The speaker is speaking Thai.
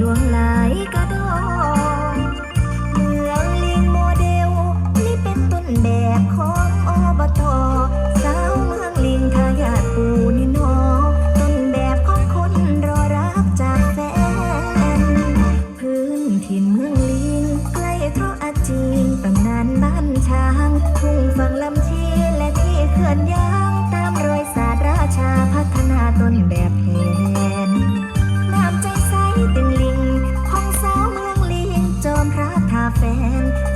ลวงหลายกระดองเมืองลิงโมเดล นี่เป็นต้นแบบของอบตสาวเมืองลิยงทายาทปูนิโนต้นแบบของคนรอรักจากแฟน พื้นถิ่นเมืองลิงใกล้ทรอาจีนตำนานบ้านช้าง ทุ่งฝั่งลำชีและที่เขื่อนยา on.